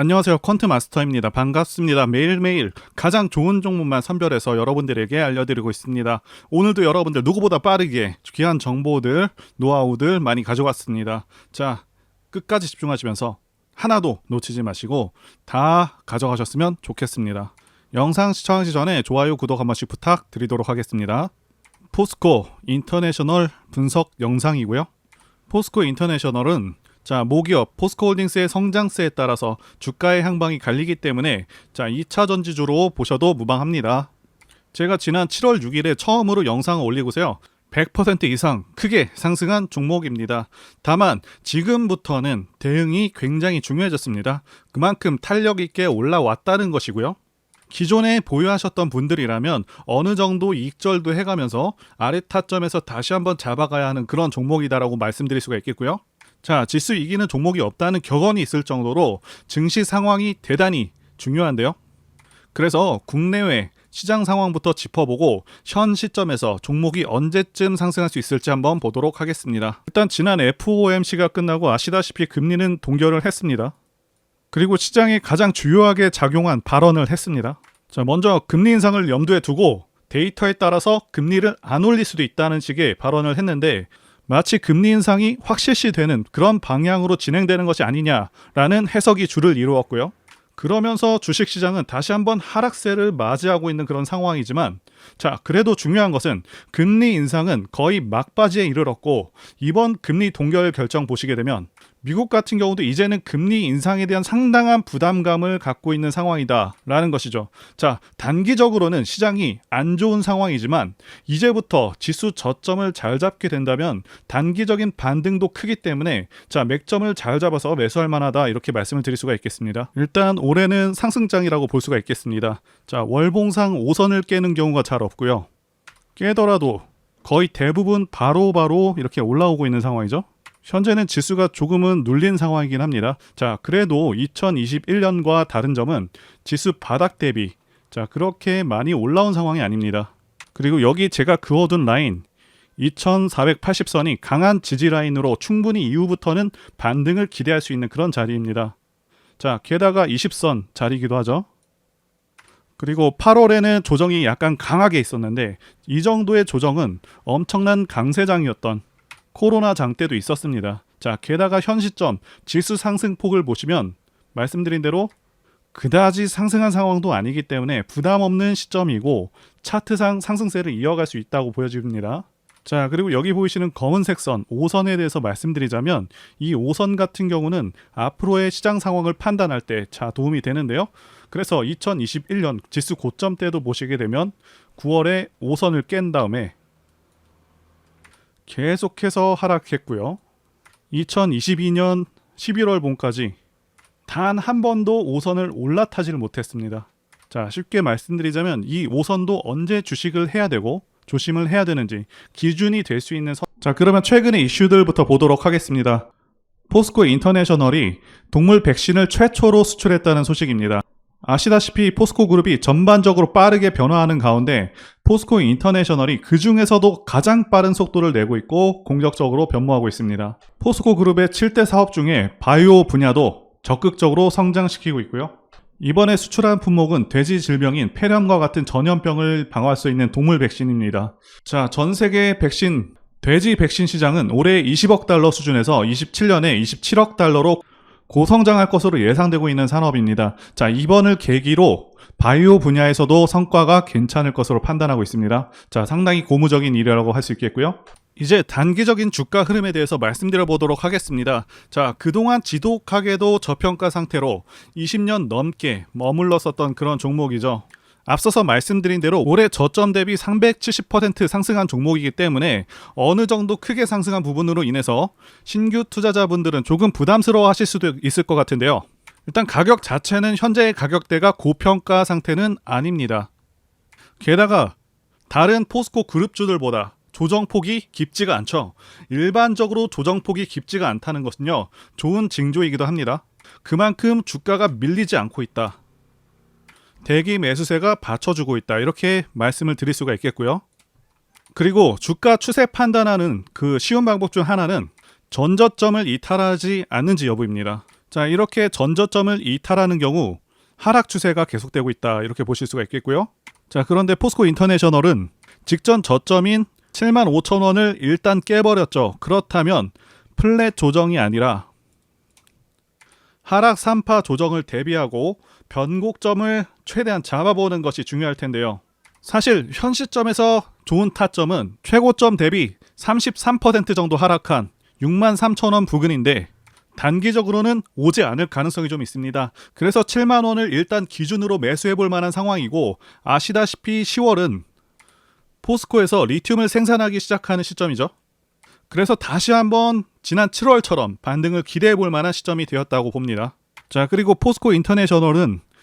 안녕하세요. 퀀트 마스터입니다. 반갑습니다. 매일매일 가장 좋은 종목만 선별해서 여러분들에게 알려드리고 있습니다. 오늘도 여러분들 누구보다 빠르게 귀한 정보들, 노하우들 많이 가져왔습니다. 자, 끝까지 집중하시면서 하나도 놓치지 마시고 다 가져가셨으면 좋겠습니다. 영상 시청하기 전에 좋아요, 구독 한 번씩 부탁드리도록 하겠습니다. 포스코 인터내셔널 분석 영상이고요. 포스코 인터내셔널은 자, 모기업 포스코홀딩스의 성장세에 따라서 주가의 향방이 갈리기 때문에 자, 2차 전지주로 보셔도 무방합니다. 제가 지난 7월 6일에 처음으로 영상을 올리고서요. 100% 이상 크게 상승한 종목입니다. 다만 지금부터는 대응이 굉장히 중요해졌습니다. 그만큼 탄력 있게 올라왔다는 것이고요. 기존에 보유하셨던 분들이라면 어느 정도 이익절도 해가면서 아래 타점에서 다시 한번 잡아가야 하는 그런 종목이다라고 말씀드릴 수가 있겠고요. 자, 지수 이기는 종목이 없다는 격언이 있을 정도로 증시 상황이 대단히 중요한데요. 그래서 국내외 시장 상황부터 짚어보고 현 시점에서 종목이 언제쯤 상승할 수 있을지 한번 보도록 하겠습니다. 일단 지난 FOMC가 끝나고 아시다시피 금리는 동결을 했습니다. 그리고 시장에 가장 주요하게 작용한 발언을 했습니다. 자, 먼저 금리 인상을 염두에 두고 데이터에 따라서 금리를 안 올릴 수도 있다는 식의 발언을 했는데 마치 금리 인상이 확실시 되는 그런 방향으로 진행되는 것이 아니냐라는 해석이 주를 이루었고요. 그러면서 주식시장은 다시 한번 하락세를 맞이하고 있는 그런 상황이지만 자 그래도 중요한 것은 금리 인상은 거의 막바지에 이르렀고 이번 금리 동결 결정 보시게 되면 미국 같은 경우도 이제는 금리 인상에 대한 상당한 부담감을 갖고 있는 상황이다라는 것이죠. 자, 단기적으로는 시장이 안 좋은 상황이지만 이제부터 지수 저점을 잘 잡게 된다면 단기적인 반등도 크기 때문에 자, 맥점을 잘 잡아서 매수할 만하다 이렇게 말씀을 드릴 수가 있겠습니다. 일단 올해는 상승장이라고 볼 수가 있겠습니다. 자, 월봉상 5선을 깨는 경우가 잘 없고요. 깨더라도 거의 대부분 바로바로 바로 이렇게 올라오고 있는 상황이죠. 현재는 지수가 조금은 눌린 상황이긴 합니다. 자, 그래도 2021년과 다른 점은 지수 바닥 대비 자, 그렇게 많이 올라온 상황이 아닙니다. 그리고 여기 제가 그어둔 라인 2480선이 강한 지지 라인으로 충분히 이후부터는 반등을 기대할 수 있는 그런 자리입니다. 자, 게다가 20선 자리이기도 하죠. 그리고 8월에는 조정이 약간 강하게 있었는데 이 정도의 조정은 엄청난 강세장이었던 코로나 장 때도 있었습니다. 자, 게다가 현 시점 지수 상승폭을 보시면 말씀드린 대로 그다지 상승한 상황도 아니기 때문에 부담 없는 시점이고 차트상 상승세를 이어갈 수 있다고 보여집니다. 자, 그리고 여기 보이시는 검은색 선 5선에 대해서 말씀드리자면 이 5선 같은 경우는 앞으로의 시장 상황을 판단할 때 자 도움이 되는데요. 그래서 2021년 지수 고점 때도 보시게 되면 9월에 5선을 깬 다음에 계속해서 하락했고요. 2022년 11월 봄까지 단 한 번도 5선을 올라타지를 못했습니다. 자, 쉽게 말씀드리자면 이 5선도 언제 주식을 해야 되고 조심을 해야 되는지 기준이 될 수 있는 선... 자, 그러면 최근의 이슈들부터 보도록 하겠습니다. 포스코 인터내셔널이 동물 백신을 최초로 수출했다는 소식입니다. 아시다시피 포스코 그룹이 전반적으로 빠르게 변화하는 가운데 포스코 인터내셔널이 그 중에서도 가장 빠른 속도를 내고 있고 공격적으로 변모하고 있습니다. 포스코 그룹의 7대 사업 중에 바이오 분야도 적극적으로 성장시키고 있고요. 이번에 수출한 품목은 돼지 질병인 폐렴과 같은 전염병을 방어할 수 있는 동물 백신입니다. 자, 전 세계 백신 돼지 백신 시장은 올해 20억 달러 수준에서 27년에 27억 달러로 고성장할 것으로 예상되고 있는 산업입니다. 자, 이번을 계기로 바이오 분야에서도 성과가 괜찮을 것으로 판단하고 있습니다. 자, 상당히 고무적인 일이라고 할 수 있겠고요. 이제 단기적인 주가 흐름에 대해서 말씀드려 보도록 하겠습니다. 자, 그동안 지독하게도 저평가 상태로 20년 넘게 머물렀었던 그런 종목이죠. 앞서서 말씀드린 대로 올해 저점 대비 370% 상승한 종목이기 때문에 어느 정도 크게 상승한 부분으로 인해서 신규 투자자분들은 조금 부담스러워 하실 수도 있을 것 같은데요. 일단 가격 자체는 현재의 가격대가 고평가 상태는 아닙니다. 게다가 다른 포스코 그룹주들보다 조정폭이 깊지가 않죠. 일반적으로 조정폭이 깊지가 않다는 것은요, 좋은 징조이기도 합니다. 그만큼 주가가 밀리지 않고 있다. 대기 매수세가 받쳐주고 있다. 이렇게 말씀을 드릴 수가 있겠고요. 그리고 주가 추세 판단하는 그 쉬운 방법 중 하나는 전저점을 이탈하지 않는지 여부입니다. 자, 이렇게 전저점을 이탈하는 경우 하락 추세가 계속되고 있다. 이렇게 보실 수가 있겠고요. 자, 그런데 포스코 인터내셔널은 직전 저점인 7만 5천 원을 일단 깨버렸죠. 그렇다면 플랫 조정이 아니라 하락 3파 조정을 대비하고 변곡점을 최대한 잡아보는 것이 중요할 텐데요. 사실 현 시점에서 좋은 타점은 최고점 대비 33% 정도 하락한 6만 3천 원 부근인데 단기적으로는 오지 않을 가능성이 좀 있습니다. 그래서 7만 원을 일단 기준으로 매수해 볼 만한 상황이고 아시다시피 10월은 포스코에서 리튬을 생산하기 시작하는 시점이죠. 그래서 다시 한번 지난 7월처럼 반등을 기대해 볼 만한 시점이 되었다고 봅니다. 자, 그리고 포스코 인터내셔널은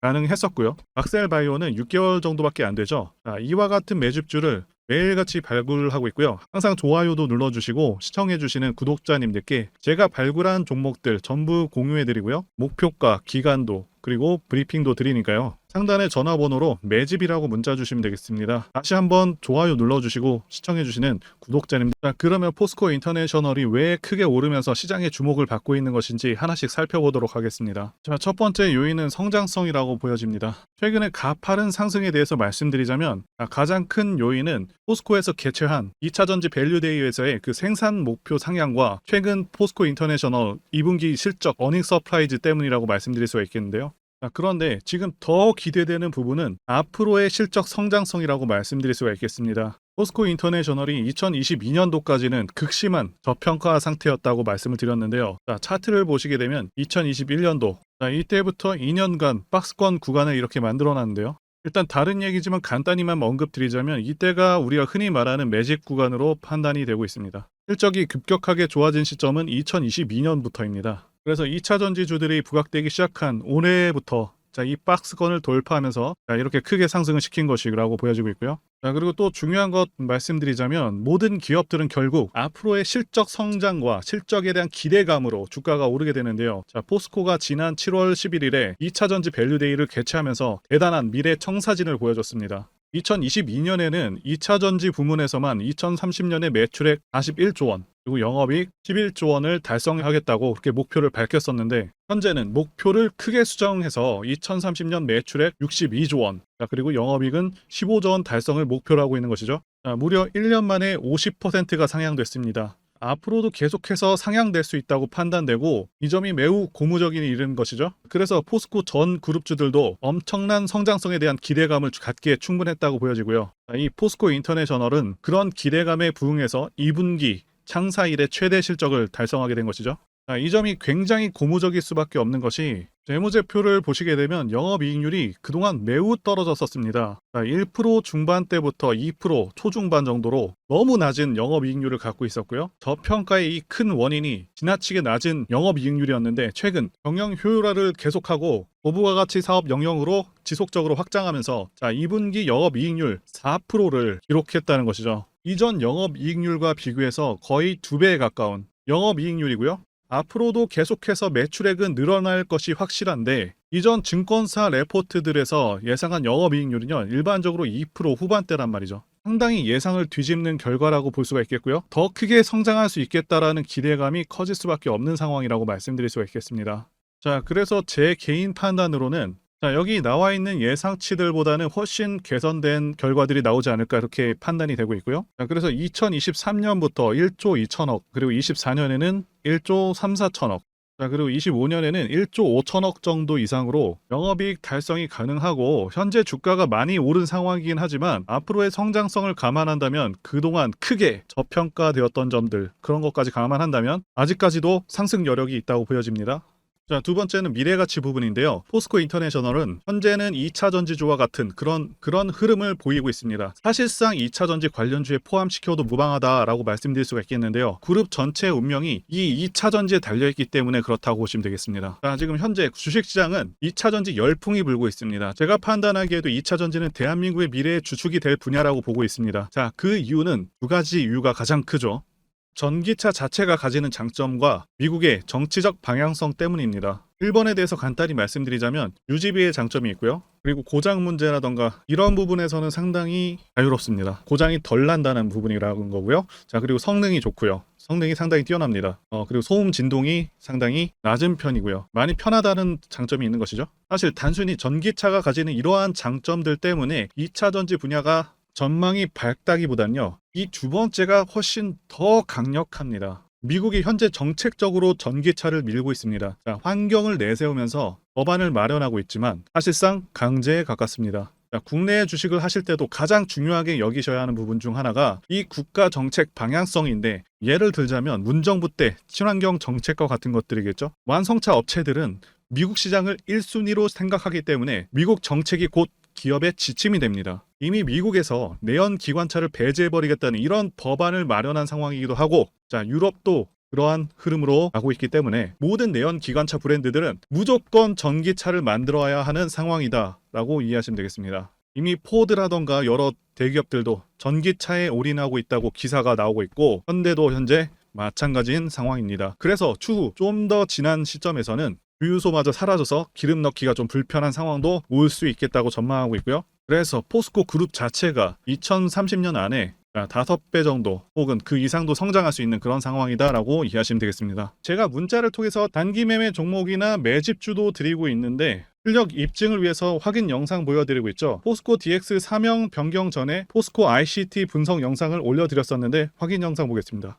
가능했었고요. 악셀 바이오는 6개월 정도밖에 안 되죠. 자, 이와 같은 매집주를 매일같이 발굴하고 있고요. 항상 좋아요도 눌러주시고 시청해주시는 구독자님들께 제가 발굴한 종목들 전부 공유해드리고요. 목표가, 기간도 그리고 브리핑도 드리니까요. 상단의 전화번호로 매집이라고 문자 주시면 되겠습니다. 다시 한번 좋아요 눌러주시고 시청해주시는 구독자님들. 자, 그러면 포스코 인터내셔널이 왜 크게 오르면서 시장의 주목을 받고 있는 것인지 하나씩 살펴보도록 하겠습니다. 자, 첫 번째 요인은 성장성이라고 보여집니다. 최근에 가파른 상승에 대해서 말씀드리자면 자, 가장 큰 요인은 포스코에서 개최한 2차 전지 밸류데이에서의 그 생산 목표 상향과 최근 포스코 인터내셔널 2분기 실적 어닝 서프라이즈 때문이라고 말씀드릴 수가 있겠는데요. 자, 그런데 지금 더 기대되는 부분은 앞으로의 실적 성장성이라고 말씀드릴 수가 있겠습니다. 포스코 인터내셔널이 2022년도까지는 극심한 저평가 상태였다고 말씀을 드렸는데요. 자, 차트를 보시게 되면 2021년도 자, 이때부터 2년간 박스권 구간을 이렇게 만들어 놨는데요. 일단 다른 얘기지만 간단히만 언급드리자면 이때가 우리가 흔히 말하는 매집 구간으로 판단이 되고 있습니다. 실적이 급격하게 좋아진 시점은 2022년부터입니다. 그래서 2차 전지주들이 부각되기 시작한 올해부터 자, 이 박스권을 돌파하면서 자, 이렇게 크게 상승을 시킨 것이라고 보여지고 있고요. 자, 그리고 또 중요한 것 말씀드리자면 모든 기업들은 결국 앞으로의 실적 성장과 실적에 대한 기대감으로 주가가 오르게 되는데요. 자, 포스코가 지난 7월 11일에 2차 전지 밸류데이를 개최하면서 대단한 미래 청사진을 보여줬습니다. 2022년에는 2차 전지 부문에서만 2030년에 매출액 41조 원, 그리고 영업이익 11조 원을 달성하겠다고 그렇게 목표를 밝혔었는데 현재는 목표를 크게 수정해서 2030년 매출액 62조 원, 자, 그리고 영업이익은 15조 원 달성을 목표로 하고 있는 것이죠. 자, 무려 1년 만에 50%가 상향됐습니다. 앞으로도 계속해서 상향될 수 있다고 판단되고 이 점이 매우 고무적인 일인 것이죠. 그래서 포스코 전 그룹주들도 엄청난 성장성에 대한 기대감을 갖기에 충분했다고 보여지고요. 자, 이 포스코 인터내셔널은 그런 기대감에 부응해서 2분기 창사 이래 최대 실적을 달성하게 된 것이죠. 자, 이 점이 굉장히 고무적일 수밖에 없는 것이 재무제표를 보시게 되면 영업이익률이 그동안 매우 떨어졌었습니다. 자, 1% 중반대부터 2% 초중반 정도로 너무 낮은 영업이익률을 갖고 있었고요. 저평가의 이 큰 원인이 지나치게 낮은 영업이익률이었는데 최근 경영 효율화를 계속하고 고부가 가치 사업 영역으로 지속적으로 확장하면서 자, 2분기 영업이익률 4%를 기록했다는 것이죠. 이전 영업이익률과 비교해서 거의 두 배에 가까운 영업이익률이고요. 앞으로도 계속해서 매출액은 늘어날 것이 확실한데 이전 증권사 레포트들에서 예상한 영업이익률은요 일반적으로 2% 후반대란 말이죠. 상당히 예상을 뒤집는 결과라고 볼 수가 있겠고요. 더 크게 성장할 수 있겠다라는 기대감이 커질 수밖에 없는 상황이라고 말씀드릴 수가 있겠습니다. 자, 그래서 제 개인 판단으로는 자, 여기 나와 있는 예상치들보다는 훨씬 개선된 결과들이 나오지 않을까 이렇게 판단이 되고 있고요. 자, 그래서 2023년부터 1조 2천억, 그리고 24년에는 1조 3, 4천억, 자, 그리고 25년에는 1조 5천억 정도 이상으로 영업이익 달성이 가능하고 현재 주가가 많이 오른 상황이긴 하지만 앞으로의 성장성을 감안한다면 그동안 크게 저평가되었던 점들 그런 것까지 감안한다면 아직까지도 상승 여력이 있다고 보여집니다. 자, 두 번째는 미래가치 부분인데요. 포스코 인터내셔널은 현재는 2차 전지주와 같은 그런 그런 흐름을 보이고 있습니다. 사실상 2차 전지 관련주에 포함시켜도 무방하다라고 말씀드릴 수가 있겠는데요. 그룹 전체의 운명이 이 2차 전지에 달려 있기 때문에 그렇다고 보시면 되겠습니다. 자, 지금 현재 주식 시장은 2차 전지 열풍이 불고 있습니다. 제가 판단하기에도 2차 전지는 대한민국의 미래의 주축이 될 분야라고 보고 있습니다. 자, 그 이유는 두 가지 이유가 가장 크죠. 전기차 자체가 가지는 장점과 미국의 정치적 방향성 때문입니다. 일본에 대해서 간단히 말씀드리자면 유지비의 장점이 있고요. 그리고 고장 문제라던가 이런 부분에서는 상당히 자유롭습니다. 고장이 덜 난다는 부분이라는 거고요. 자 그리고 성능이 좋고요. 성능이 상당히 뛰어납니다. 어, 그리고 소음 진동이 상당히 낮은 편이고요. 많이 편하다는 장점이 있는 것이죠. 사실 단순히 전기차가 가지는 이러한 장점들 때문에 2차 전지 분야가 전망이 밝다기보단요. 이 두 번째가 훨씬 더 강력합니다. 미국이 현재 정책적으로 전기차를 밀고 있습니다. 자, 환경을 내세우면서 법안을 마련하고 있지만 사실상 강제에 가깝습니다. 자, 국내 주식을 하실 때도 가장 중요하게 여기셔야 하는 부분 중 하나가 이 국가 정책 방향성인데 예를 들자면 문정부 때 친환경 정책과 같은 것들이겠죠. 완성차 업체들은 미국 시장을 1순위로 생각하기 때문에 미국 정책이 곧 기업의 지침이 됩니다. 이미 미국에서 내연 기관차를 배제해버리겠다는 이런 법안을 마련한 상황이기도 하고, 자, 유럽도 그러한 흐름으로 가고 있기 때문에 모든 내연 기관차 브랜드들은 무조건 전기차를 만들어야 하는 상황이다 라고 이해하시면 되겠습니다. 이미 포드라던가 여러 대기업들도 전기차에 올인하고 있다고 기사가 나오고 있고, 현대도 현재 마찬가지인 상황입니다. 그래서 추후 좀 더 지난 시점에서는 주유소마저 사라져서 기름 넣기가 좀 불편한 상황도 올 수 있겠다고 전망하고 있고요. 그래서 포스코 그룹 자체가 2030년 안에 다섯 배 정도 혹은 그 이상도 성장할 수 있는 그런 상황이다라고 이해하시면 되겠습니다. 제가 문자를 통해서 단기 매매 종목이나 매집주도 드리고 있는데 실력 입증을 위해서 확인 영상 보여드리고 있죠. 포스코 DX 사명 변경 전에 포스코 ICT 분석 영상을 올려드렸었는데 확인 영상 보겠습니다.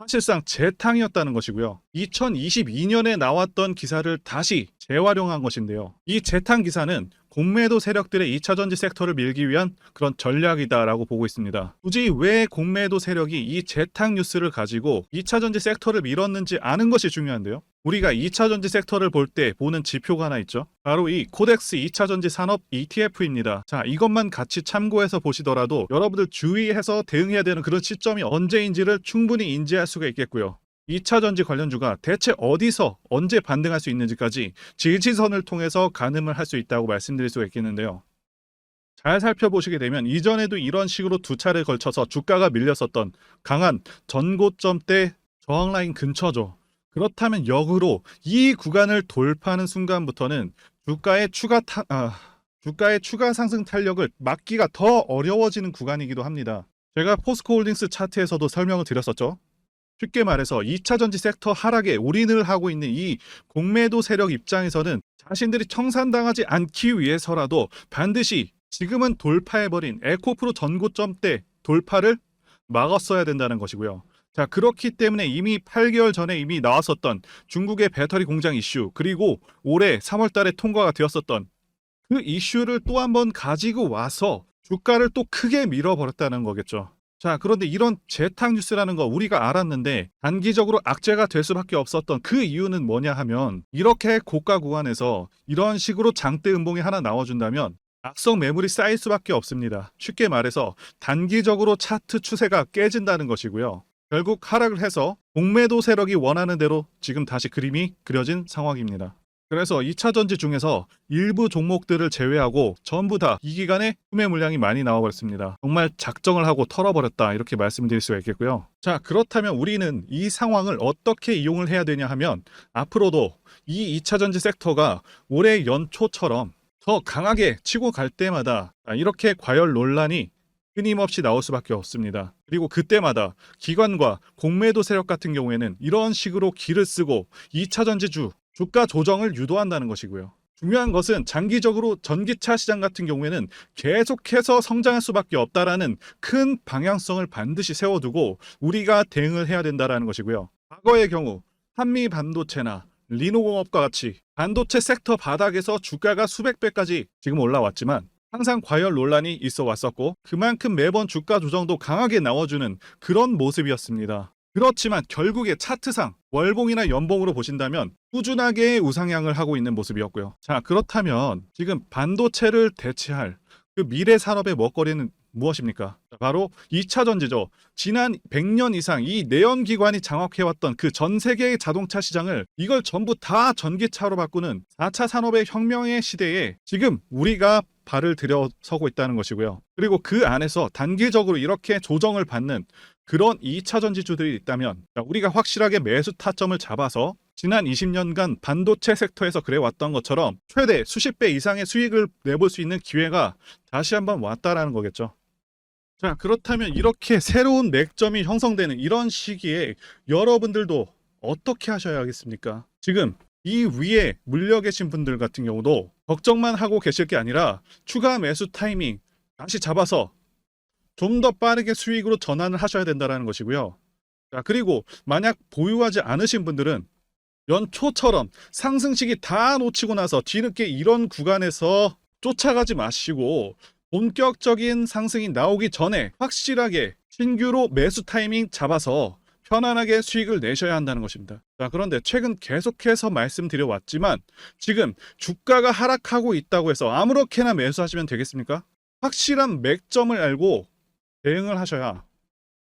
사실상 재탕이었다는 것이고요. 2022년에 나왔던 기사를 다시 재활용한 것인데요. 이 재탕 기사는 공매도 세력들의 2차 전지 섹터를 밀기 위한 그런 전략이다라고 보고 있습니다. 굳이 왜 공매도 세력이 이 재탕 뉴스를 가지고 2차 전지 섹터를 밀었는지 아는 것이 중요한데요. 우리가 2차 전지 섹터를 볼 때 보는 지표가 하나 있죠. 바로 이 코덱스 2차 전지 산업 ETF입니다. 자, 이것만 같이 참고해서 보시더라도 여러분들 주의해서 대응해야 되는 그런 시점이 언제인지를 충분히 인지할 수가 있겠고요. 2차 전지 관련주가 대체 어디서 언제 반등할 수 있는지까지 지지선을 통해서 가늠을 할 수 있다고 말씀드릴 수가 있겠는데요. 잘 살펴보시게 되면 이전에도 이런 식으로 두 차례 걸쳐서 주가가 밀렸었던 강한 전고점대 저항 라인 근처죠. 그렇다면 역으로 이 구간을 돌파하는 순간부터는 주가의 추가 타, 아, 주가의 추가 상승 탄력을 막기가 더 어려워지는 구간이기도 합니다. 제가 포스코홀딩스 차트에서도 설명을 드렸었죠. 쉽게 말해서 2차 전지 섹터 하락에 올인을 하고 있는 이 공매도 세력 입장에서는 자신들이 청산당하지 않기 위해서라도 반드시 지금은 돌파해버린 에코프로 전고점대 돌파를 막았어야 된다는 것이고요. 자, 그렇기 때문에 이미 8개월 전에 이미 나왔었던 중국의 배터리 공장 이슈, 그리고 올해 3월 달에 통과가 되었었던 그 이슈를 또 한번 가지고 와서 주가를 또 크게 밀어버렸다는 거겠죠. 자, 그런데 이런 재탕 뉴스라는 거 우리가 알았는데 단기적으로 악재가 될 수밖에 없었던 그 이유는 뭐냐 하면 이렇게 고가 구간에서 이런 식으로 장대 음봉이 하나 나와준다면 악성 매물이 쌓일 수밖에 없습니다. 쉽게 말해서 단기적으로 차트 추세가 깨진다는 것이고요. 결국 하락을 해서 공매도 세력이 원하는 대로 지금 다시 그림이 그려진 상황입니다. 그래서 2차 전지 중에서 일부 종목들을 제외하고 전부 다 이 기간에 구매 물량이 많이 나와버렸습니다. 정말 작정을 하고 털어버렸다 이렇게 말씀드릴 수가 있겠고요. 자 그렇다면 우리는 이 상황을 어떻게 이용을 해야 되냐 하면 앞으로도 이 2차 전지 섹터가 올해 연초처럼 더 강하게 치고 갈 때마다 이렇게 과열 논란이 끊임없이 나올 수밖에 없습니다. 그리고 그때마다 기관과 공매도 세력 같은 경우에는 이런 식으로 기를 쓰고 2차 전지주 주가 조정을 유도한다는 것이고요. 중요한 것은 장기적으로 전기차 시장 같은 경우에는 계속해서 성장할 수밖에 없다라는 큰 방향성을 반드시 세워두고 우리가 대응을 해야 된다라는 것이고요. 과거의 경우 한미 반도체나 리노공업과 같이 반도체 섹터 바닥에서 주가가 수백 배까지 지금 올라왔지만 항상 과열 논란이 있어 왔었고 그만큼 매번 주가 조정도 강하게 나와주는 그런 모습이었습니다. 그렇지만 결국에 차트상 월봉이나 연봉으로 보신다면 꾸준하게 우상향을 하고 있는 모습이었고요. 자, 그렇다면 지금 반도체를 대체할 그 미래 산업의 먹거리는 무엇입니까? 바로 2차 전지죠. 지난 100년 이상 이 내연 기관이 장악해왔던 그 전 세계의 자동차 시장을 이걸 전부 다 전기차로 바꾸는 4차 산업의 혁명의 시대에 지금 우리가 발을 들여서고 있다는 것이고요. 그리고 그 안에서 단기적으로 이렇게 조정을 받는 그런 2차 전지주들이 있다면 우리가 확실하게 매수 타점을 잡아서 지난 20년간 반도체 섹터에서 그래왔던 것처럼 최대 수십 배 이상의 수익을 내볼 수 있는 기회가 다시 한번 왔다라는 거겠죠. 자, 그렇다면 이렇게 새로운 맥점이 형성되는 이런 시기에 여러분들도 어떻게 하셔야겠습니까? 지금 이 위에 물려 계신 분들 같은 경우도 걱정만 하고 계실 게 아니라 추가 매수 타이밍 다시 잡아서 좀 더 빠르게 수익으로 전환을 하셔야 된다는 것이고요. 자, 그리고 만약 보유하지 않으신 분들은 연초처럼 상승식이 다 놓치고 나서 뒤늦게 이런 구간에서 쫓아가지 마시고 본격적인 상승이 나오기 전에 확실하게 신규로 매수 타이밍 잡아서 편안하게 수익을 내셔야 한다는 것입니다. 자, 그런데 최근 계속해서 말씀드려 왔지만 지금 주가가 하락하고 있다고 해서 아무렇게나 매수하시면 되겠습니까? 확실한 맥점을 알고 대응을 하셔야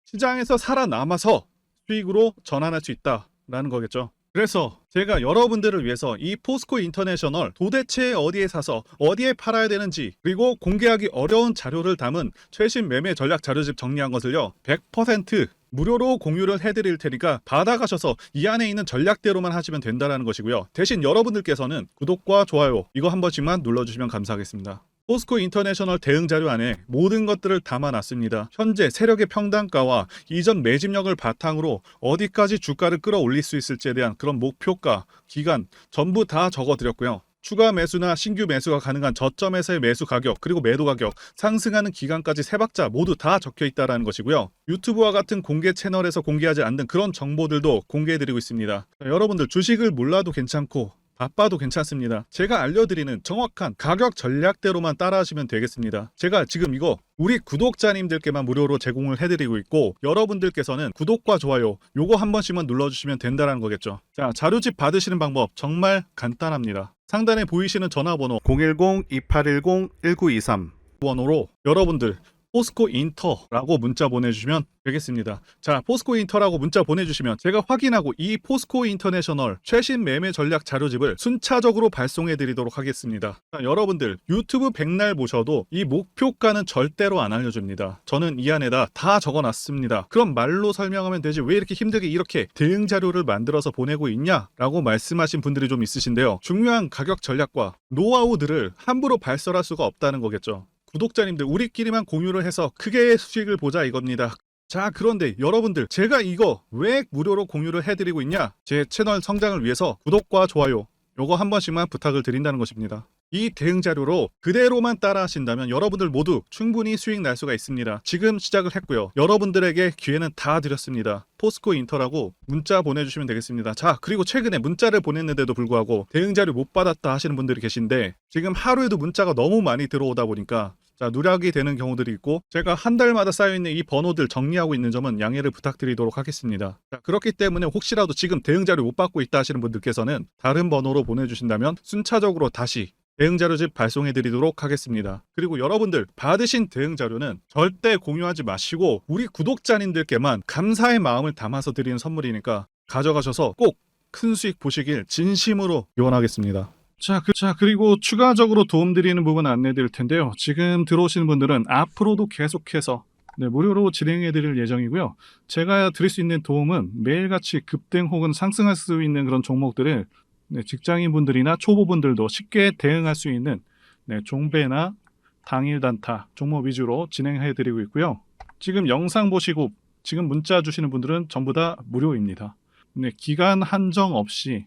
시장에서 살아남아서 수익으로 전환할 수 있다라는 거겠죠. 그래서 제가 여러분들을 위해서 이 포스코 인터내셔널 도대체 어디에 사서 어디에 팔아야 되는지 그리고 공개하기 어려운 자료를 담은 최신 매매 전략 자료집 정리한 것을요 100% 무료로 공유를 해드릴 테니까 받아가셔서 이 안에 있는 전략대로만 하시면 된다는 것이고요. 대신 여러분들께서는 구독과 좋아요 이거 한 번씩만 눌러주시면 감사하겠습니다 포스코 인터내셔널 대응 자료 안에 모든 것들을 담아놨습니다. 현재 세력의 평단가와 이전 매집력을 바탕으로 어디까지 주가를 끌어올릴 수 있을지에 대한 그런 목표가, 기간 전부 다 적어드렸고요. 추가 매수나 신규 매수가 가능한 저점에서의 매수 가격 그리고 매도 가격 상승하는 기간까지 세 박자 모두 다 적혀 있다라는 것이고요. 유튜브와 같은 공개 채널에서 공개하지 않는 그런 정보들도 공개해드리고 있습니다. 자, 여러분들 주식을 몰라도 괜찮고 바빠도 괜찮습니다. 제가 알려드리는 정확한 가격 전략대로만 따라하시면 되겠습니다. 제가 지금 이거 우리 구독자님들께만 무료로 제공을 해드리고 있고 여러분들께서는 구독과 좋아요 요거 한 번씩만 눌러주시면 된다는 거겠죠. 자 자료집 받으시는 방법 정말 간단합니다. 상단에 보이시는 전화번호 010-2810-1923 번호로 여러분들 포스코 인터라고 문자 보내주시면 되겠습니다. 자, 포스코 인터라고 문자 보내주시면 제가 확인하고 이 포스코 인터내셔널 최신 매매 전략 자료집을 순차적으로 발송해 드리도록 하겠습니다. 자, 여러분들 유튜브 백날 보셔도 이 목표가는 절대로 안 알려줍니다. 저는 이 안에다 다 적어놨습니다. 그럼 말로 설명하면 되지 왜 이렇게 힘들게 이렇게 대응 자료를 만들어서 보내고 있냐라고 말씀하신 분들이 좀 있으신데요. 중요한 가격 전략과 노하우들을 함부로 발설할 수가 없다는 거겠죠. 구독자님들 우리끼리만 공유를 해서 크게 수익을 보자 이겁니다. 자 그런데 여러분들 제가 이거 왜 무료로 공유를 해드리고 있냐 제 채널 성장을 위해서 구독과 좋아요 요거 한 번씩만 부탁을 드린다는 것입니다. 이 대응 자료로 그대로만 따라 하신다면 여러분들 모두 충분히 수익 날 수가 있습니다. 지금 시작을 했고요. 여러분들에게 기회는 다 드렸습니다. 포스코 인터라고 문자 보내주시면 되겠습니다. 자, 그리고 최근에 문자를 보냈는데도 불구하고 대응 자료 못 받았다 하시는 분들이 계신데 지금 하루에도 문자가 너무 많이 들어오다 보니까 자, 누락이 되는 경우들이 있고 제가 한 달마다 쌓여있는 이 번호들 정리하고 있는 점은 양해를 부탁드리도록 하겠습니다. 자, 그렇기 때문에 혹시라도 지금 대응 자료 못 받고 있다 하시는 분들께서는 다른 번호로 보내주신다면 순차적으로 다시 대응 자료집 발송해 드리도록 하겠습니다. 그리고 여러분들 받으신 대응 자료는 절대 공유하지 마시고 우리 구독자님들께만 감사의 마음을 담아서 드리는 선물이니까 가져가셔서 꼭 큰 수익 보시길 진심으로 기원하겠습니다. 자, 그, 자, 그리고 추가적으로 도움드리는 부분 안내 드릴 텐데요. 지금 들어오시는 분들은 앞으로도 계속해서 네, 무료로 진행해 드릴 예정이고요. 제가 드릴 수 있는 도움은 매일같이 급등 혹은 상승할 수 있는 그런 종목들을 네, 직장인분들이나 초보분들도 쉽게 대응할 수 있는 네, 종배나 당일 단타 종목 위주로 진행해 드리고 있고요. 지금 영상 보시고 지금 문자 주시는 분들은 전부 다 무료입니다. 네, 기간 한정 없이